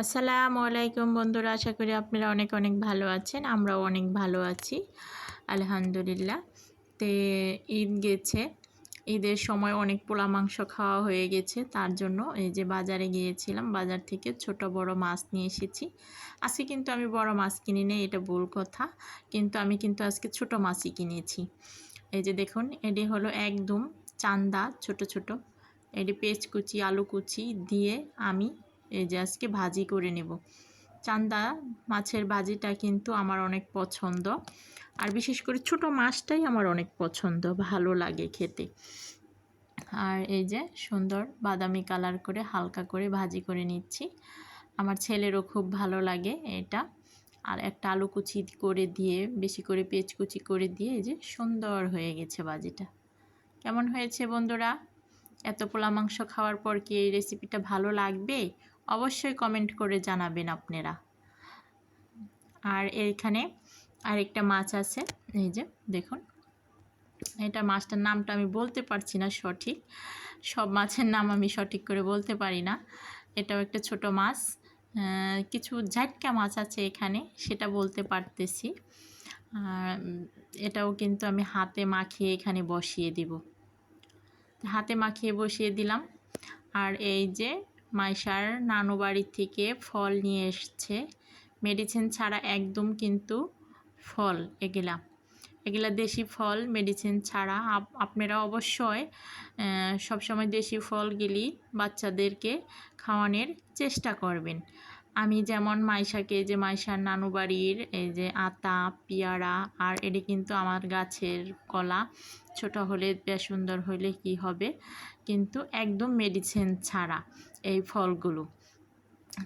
আসসালামু আলাইকুম বন্ধুরা, আশা করি আপনারা অনেক অনেক ভালো আছেন, আমরাও অনেক ভালো আছি, আলহামদুলিল্লাহ। তে, ঈদ গেছে, ঈদের সময় অনেক পোলা মাংস খাওয়া হয়ে গেছে, তার জন্য এই যে বাজারে গিয়েছিলাম, বাজার থেকে ছোট বড় মাছ নিয়ে এসেছি। আজকে কিন্তু আমি বড় মাছ কিনি নেই, এটা ভুল কথা, কিন্তু আমি কিন্তু আজকে ছোট মাছই কিনেছি। এই যে দেখুন, এটি হলো একদম চান্দা, ছোট ছোট, এটি পেঁচ কুচি, আলু কুচি দিয়ে আমি এই যে আজকে ভাজি করে নেব। চান্দা মাছের ভাজিটা কিন্তু আমার অনেক পছন্দ। আর বিশেষ করে ছোট মাছটাই আমার অনেক পছন্দ, ভালো লাগে খেতে। আর এই যে সুন্দর বাদামি কালার করে হালকা করে ভাজি করে নিচ্ছি। আমার ছেলেরও খুব ভালো লাগে এটা। আর একটা আলু কুচি করে দিয়ে, বেশি করে পেঁচ কুচি করে দিয়ে এই যে সুন্দর হয়ে গেছে ভাজিটা। কেমন হয়েছে বন্ধুরা? এত পোলা মাংস খাওয়ার পর কি এই রেসিপিটা ভালো লাগবে? অবশ্যই কমেন্ট করে জানাবেন আপনারা। আর এখানে আরেকটা মাছ আছে, এই যে দেখুন। এটা মাছটার নামটা আমি বলতে পারছি না সঠিক। সব মাছের নাম আমি সঠিক করে বলতে পারি না। এটাও একটা ছোট মাছ। কিছু ঝাটকা মাছ আছে এখানে, সেটা বলতে পারতেছি। এটাও কিন্তু আমি হাতে মাখিয়ে এখানে বসিয়ে দিব। হাতে মাখিয়ে বসিয়ে দিলাম। আর এই যে মাইশার নানু বাড়ি থেকে ফল নিয়ে এসছে। মেডিসিন ছাড়া একদম কিন্তু ফল এগুলা। এগুলা দেশি ফল মেডিসিন ছাড়া আপনারা অবশ্যই সবসময় দেশি ফলগুলি বাচ্চাদেরকে খাওয়ানোর চেষ্টা করবেন। আমি যেমন মাইশাকে, যে মাইশার নানু বাড়ির, এই যে আতা, পেয়ারা, আর এটি কিন্তু আমার গাছের কলা, ছোট হলে বেশ সুন্দর হলে কি হবে? কিন্তু একদম মেডিসিন ছাড়া এই ফলগুলো।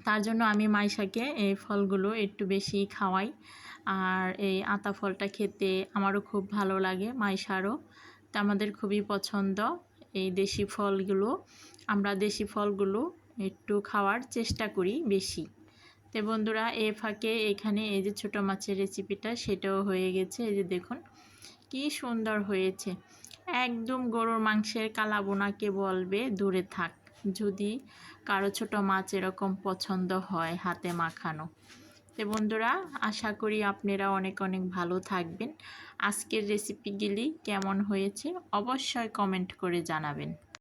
তার জন্য আমি মাইশাকে এই ফলগুলো একটু বেশি খাওয়াই। আর এই আতা ফলটা খেতে আমারও খুব ভালো লাগে, মাইশারও। তা আমাদের খুবই পছন্দ এই দেশি ফলগুলো। আমরা দেশি ফলগুলো একটু খাওয়ার চেষ্টা করি বেশি। তো বন্ধুরা, এ ফাঁকে এখানে এই যে ছোটো মাছের রেসিপিটা, সেটাও হয়ে গেছে। এই যে দেখুন, কি সুন্দর হয়েছে। একদম গরুর মাংসের কালাবোনাকে বলবে, দূরে থাক। যদি কারও ছোট মাছ এরকম পছন্দ হয় হাতে মাখানো। তো বন্ধুরা, আশা করি আপনারা অনেক অনেক ভালো থাকবেন। আজকের রেসিপিগুলি কেমন হয়েছে অবশ্যই কমেন্ট করে জানাবেন।